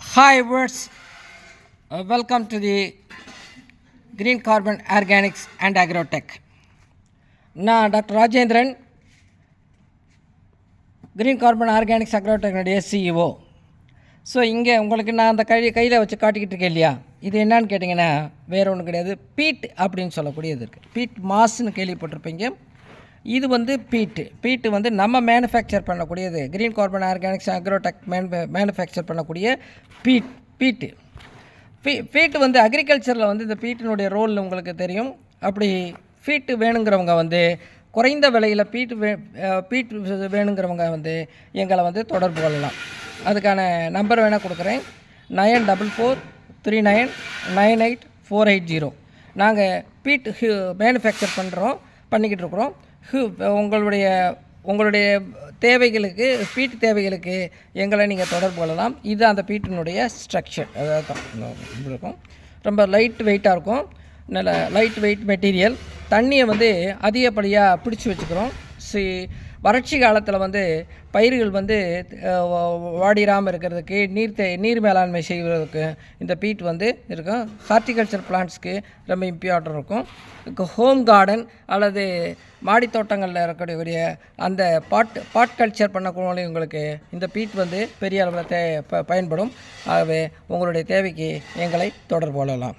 Hi words welcome to the Green Carbon Organics and Agrotech நான் doctor Rajendran Green Carbon Organics அக்ரோடெக்னுடைய CEO so இங்கே உங்களுக்கு நான் அந்த கை கையில் வச்சு காட்டிக்கிட்டு இருக்கேன் இல்லையா? இது என்னான்னு கேட்டிங்கன்னா வேறு ஒன்றும் கிடையாது. பீட் அப்படின்னு சொல்லக்கூடியது இருக்குது பீட் மாஸ்ன்னு கேள்விப்பட்டிருப்பீங்க. இது வந்து பீட்டு பீட்டு வந்து நம்ம மேனுஃபேக்சர் பண்ணக்கூடியது. Green Carbon Organics Agrotech man manufacture பண்ணக்கூடிய பீட் பீட்டு பீ பீட்டு வந்து அக்ரிகல்ச்சரில் வந்து இந்த பீட்டினுடைய ரோல் உங்களுக்கு தெரியும். அப்படி பீட்டு வேணுங்கிறவங்க வந்து குறைந்த விலையில் பீட்டு வே பீட்டு வேணுங்கிறவங்க வந்து எங்களை வந்து தொடர்பு கொள்ளலாம். அதுக்கான நம்பர் வேணால் கொடுக்குறேன். Nine double four three nine nine eight four eight zero. நாங்கள் பீட் மேனுஃபேக்சர் பண்ணுறோம் பண்ணிக்கிட்டு இருக்கிறோம் உங்களுடைய உங்களுடைய தேவைகளுக்கு பீட் தேவைகளுக்கு எங்களை நீங்கள் தொடர்பு கொள்ளலாம். இது அந்த பீட்டினுடைய ஸ்ட்ரக்சர் அதாவது இருக்கும். ரொம்ப லைட் வெயிட்டாக இருக்கும். நல்ல லைட் வெயிட் மெட்டீரியல் தண்ணியை வந்து அதிகப்படியாக பிடிச்சி வச்சுக்கிறோம். சி வறட்சி காலத்தில் வந்து பயிர்கள் வந்து அஹ், வாடிராமல் இருக்கிறதுக்கு நீர் தே நீர் மேலாண்மை செய்வதற்கு இந்த பீட் வந்து இருக்கும். ஹார்டிகல்ச்சர் பிளான்ட்ஸ்க்கு ரொம்ப இம்பார்ட்டன் இருக்கும். ஹோம் கார்டன் அல்லது மாடித்தோட்டங்களில் இருக்கக்கூடிய அந்த பாட் பாட் கல்ச்சர் பண்ணக்கூடியவங்களுக்கு இந்த பீட் வந்து பெரிய அளவில் தே ப பயன்படும். ஆகவே உங்களுடைய தேவைக்கு எங்களை தொடர்பு கொள்ளலாம்.